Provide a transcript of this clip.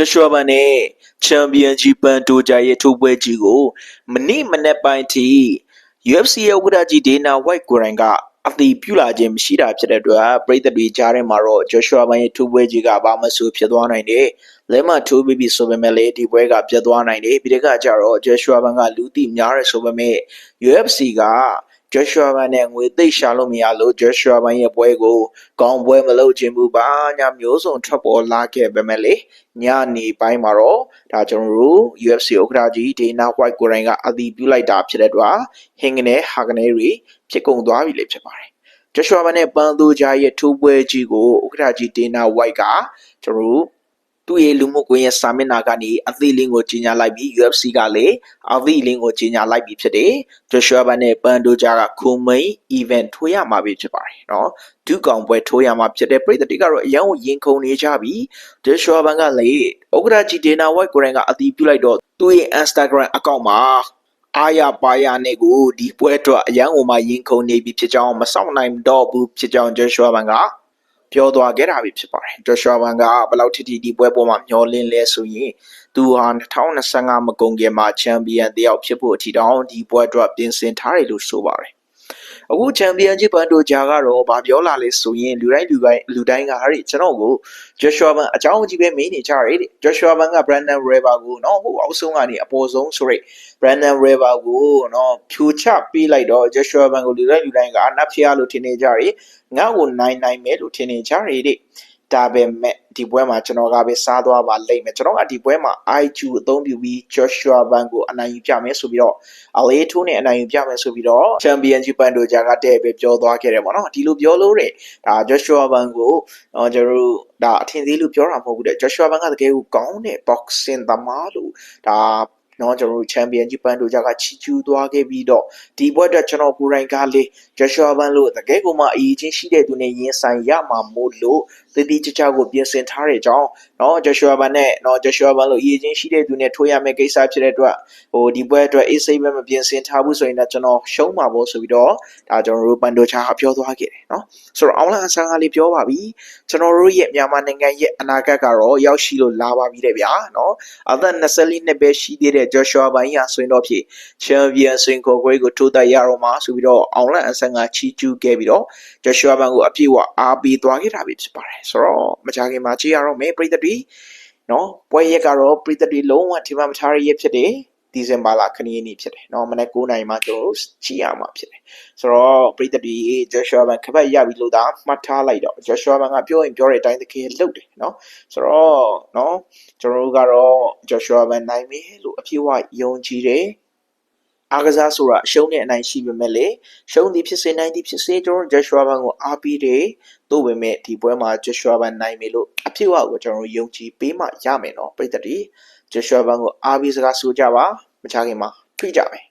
ဂျရှွာဘန်နဲ့ချန်ပီယံဂျီပန်တိုဂျာရဲ့ထိုးပွဲကြီးကိုမနေ့မနေ့ပိုင်းထိ UFC ရဲ့ဝိဒါကြီးဒေနာဝိုက်ကိုရိုင်ကအသီးပြုလာခြင်းမရှိတာဖြစ်တဲ့အတွက်ပြည်သက်တွေကြားထဲမှာတော့ဂျရှွာဘန်ရဲ့ထိုးပွဲကြီးကဘာမှဆိုဖြစ်သွားနိုင်တယ်လဲမထိုးပြီးပြီဆိုပေမဲ့လေဒီပွဲကပြတ်သွားနိုင်တယ်ပြီးတဲ့ကကြတော့ဂျရှွာဘန်ကလူသိများရဆိုပေမဲ့ UFC က ဂျရှွာဘန်နဲ့ငွေသိပ်ရှာလို့မရလို့ဂျရှွာဘန်ရဲ့ပွဲကိုကောင်းပွဲမလုပ်ခြင်းဘူးပါညာမျိုးစုံထွက်ပေါ်လာခဲ့ပေမဲ့လေညနေပိုင်းမှာတော့ဒါကျွန်တော်တို့ UFC ဥက္ကဋ္ဌကြီးဒေနာဝိုက်ကိုရိုင်ကအသီးပြုလိုက်တာဖြစ်တဲ့အတွက်ဟင်းကနေဟာကနေတွေဖြစ်ကုန်သွားပြီလေဖြစ်ပါတယ်ဂျရှွာဘန်နဲ့ပန်သူဂျာရဲ့ထိုးပွဲကြီးကိုဥက္ကဋ္ဌကြီးဒေနာဝိုက်ကကျွန်တော်တို့ သူ့ရဲ့လူမှုကွန်ရက်စာမျက်နှာကနေအသီးလင်းကိုကြီးညာလိုက်ပြီး UFC ကလည်းအသီးလင်းကိုကြီးညာလိုက်ပြီးဖြစ်တယ်။ Joshua ဘတ်နဲ့ပန်ဒိုဂျာကခုံမိန် event ထိုးရမှာပဲဖြစ်ပါတယ်နော်။ဒုကောင်ပွဲထိုးရမှာဖြစ်တဲ့ပြည်သက်တွေကတော့အရန်ကိုရင်ခုန်နေကြပြီး Joshua ဘတ်ကလည်းဩဂရာဂျီဒေနာဝိုက်ကိုရင်ကအသီးပြုလိုက်တော့သူ့ရဲ့ Instagram အကောင့်မှာအာရပါရနဲ့ကိုဒီပွဲအတွက်အရန်ကိုမှရင်ခုန်နေပြီဖြစ်ကြောင်းမဆောင်နိုင်တော့ဘူးဖြစ်ကြောင်း Joshua ဘန်က ပြောသွားခဲ့တာပဲဖြစ်ပါတယ်ဂျရှွာဘန်ကဘယ်လောက်ထိထိဒီပွဲပေါ်မှာမျောလင်းလဲဆိုရင်သူဟာ2025မကုန်ခင်မှာချန်ပီယံတယောက်ဖြစ်ဖို့အထီတောင်ဒီပွဲအတွက်ပြင်ဆင်ထားတယ်လို့ဆိုပါတယ် အခုချန်ပီယံချစ်ဘန်တို့ဂျာကတော့ဗာပြောလာလဲဆိုရင်လူတိုင်းလူတိုင်းလူတိုင်းကဟာကျွန်တော်ကိုဂျော့ရှွာဘန်အကြောင်းကြီးပဲမေးနေကြရတယ်တဲ့ဂျော့ရှွာဘန်ကဘရန်ဒန်ရေဘာကိုနော်ဟိုအောက်ဆုံးကနေအပေါ်ဆုံးဆိုရိတ်ဘရန်ဒန်ရေဘာကိုနော်ဖြူချပေးလိုက်တော့ဂျော့ရှွာဘန်ကိုလူတိုင်းလူတိုင်းကအနက်ဖျားလို့ထင်နေကြတယ်ငါ့ကိုနိုင်နိုင်မယ်လို့ထင်နေကြတယ်တဲ့ ဒါပေမဲ့ဒီပွဲမှာကျွန်တော်ကပဲစားသွားပါလိမ့်မယ်ကျွန်တော်ကဒီပွဲမှာ IQ အသုံးပြုပြီး Joshua Ban ကိုအနိုင်ယူပြမယ်ဆိုပြီးတော့ LA ထိုးနဲ့အနိုင်ယူပြမယ်ဆိုပြီးတော့ Championship ဘန်တို့ဂျာကတဲ့ပဲပြောသွားခဲ့တယ်ပေါ့နော်ဒီလိုပြောလို့တဲ့ဒါ Joshua Ban ကိုတော့ကျွန်တော်တို့ဒါအထင်သေးလို့ပြောတာမဟုတ်ဘူးတဲ့ Joshua Ban ကတကယ်ကိုကောင်းတဲ့ boxing သမားလို့ဒါ နော်ကျွန်တော်တို့ champion ကြီးပန်းတို့ကြကချီကျူးသွားခဲ့ပြီးတော့ဒီဘွဲ့အတွက်ကျွန်တော်ကိုယ်တိုင်ကလေ Joshua Ban လို့တကယ်ကိုမှအရေးချင်းရှိတဲ့သူနဲ့ရင်ဆိုင်ရမှာမို့လို့တတိချချကိုပြင်ဆင်ထားတဲ့ကြောင်းနော် Joshua Ban နဲ့နော် Joshua Ban လို့အရေးချင်းရှိတဲ့သူနဲ့ထိုးရမယ့်ကိစ္စဖြစ်တဲ့အတွက်ဟိုဒီဘွဲ့အတွက်အေးစိတ်ပဲမပြင်ဆင်ထားဘူးဆိုရင်တော့ကျွန်တော်ရှုံးမှာပေါ့ဆိုပြီးတော့ဒါကျွန်တော်တို့ပန်ဒိုချာပြောသွားခဲ့တယ်နော်ဆိုတော့အောင်လန်အဆန်းကလေးပြောပါပြီကျွန်တော်တို့ရဲ့မြန်မာနိုင်ငံရဲ့အနာဂတ်ကတော့ရောက်ရှိလို့လာပါပြီတဲ့ဗျာနော်အသက်24နှစ်ပဲရှိသေးတဲ့ Joshua Ban ရဆိုရင်တော့ဖြစ် Champion ဆွင်ခေါ်ခွဲကိုထိုးတက်ရတော့မှာဆိုပြီးတော့အောင်လန်အဆန်းကချီးကျူးခဲ့ပြီးတော့ Joshua Ban ကိုအပြည့်အဝအားပေးသွားခဲ့တာပဲဖြစ်ပါတယ်ဆိုတော့မကြခင်မှာကြည့်ရတော့မယ်ပြည်သက်တွေနော်ပွဲရက်ကတော့ပြည်သက်တွေလုံးဝထင်မှမထားရရက်ဖြစ်တယ် ဒီဇင်ဘာလခဏနေ့ဖြစ်တယ်เนาะမနေ့9နိုင်မှာကျွန်တော်တို့ကြည့်ရမှာဖြစ်တယ်ဆိုတော့ပရိသတ်တွေ Joshua Ban ခပတ်ရပြီလို့သာမှတ်ထားလိုက်တော့ Joshua Ban ကပြောရင်ပြောတဲ့အတိုင်းတကယ်လုပ်တယ်เนาะဆိုတော့เนาะကျွန်တော်တို့ကတော့ Joshua Ban နိုင်မယ်လို့အပြည့်အဝယုံကြည်တယ် အားကစားဆိုတာအရှုံးနဲ့အနိုင်ရှိပေမဲ့လေရှုံးသည်ဖြစ်စေနိုင်သည်ဖြစ်စေကျွန်တော်ဂျက်ရှွာဘန်ကိုအားပေးတယ်သို့ပေမဲ့ဒီပွဲမှာဂျက်ရှွာဘန်နိုင်မယ်လို့အဖြစ်အဝကိုကျွန်တော်ယုံကြည်ပေးမှရမယ်နော်ပရိသတ်တွေဂျက်ရှွာဘန်ကိုအားပေးစကားဆိုကြပါမချခင်မှာတွေ့ကြမယ်